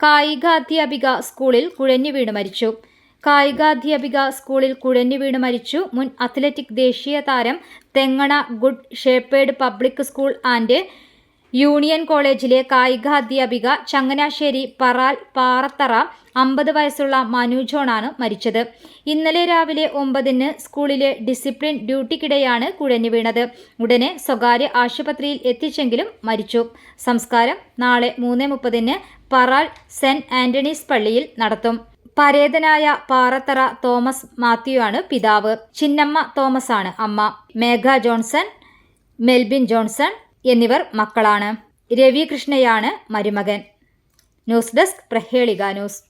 കായികാധ്യാപിക സ്കൂളിൽ കുഴഞ്ഞു വീണ് മരിച്ചു. കായികാധ്യാപിക സ്കൂളിൽ കുഴഞ്ഞു വീണ് മരിച്ചു മുൻ അത്ലറ്റിക് ദേശീയ താരം Thengana good shepherd public school and union കോളേജിലെ കായികാധ്യാപിക ചങ്ങനാശ്ശേരി പറാൽ പാറത്തറ അമ്പത് വയസ്സുള്ള മനു ജോണാണ് മരിച്ചത്. ഇന്നലെ രാവിലെ ഒമ്പതിന് സ്കൂളിലെ ഡിസിപ്ലിൻ ഡ്യൂട്ടിക്കിടെയാണ് കുഴഞ്ഞു വീണത്. ഉടനെ സ്വകാര്യ ആശുപത്രിയിൽ എത്തിച്ചെങ്കിലും മരിച്ചു. സംസ്കാരം നാളെ മൂന്ന് മുപ്പതിന് പറാൽ സെന്റ് ആന്റണീസ് പള്ളിയിൽ നടത്തും. പരേതനായ പാറത്തറ തോമസ് മാത്യു ആണ് പിതാവ്. ചിന്നമ്മ തോമസ് ആണ് അമ്മ. മേഘ ജോൺസൺ മെൽബിൻ ജോൺസൺ എന്നിവർ മക്കളാണ്. രവികൃഷ്ണയാണ് മരുമകൻ. ന്യൂസ് ഡെസ്ക് പ്രഹേളിക ന്യൂസ്.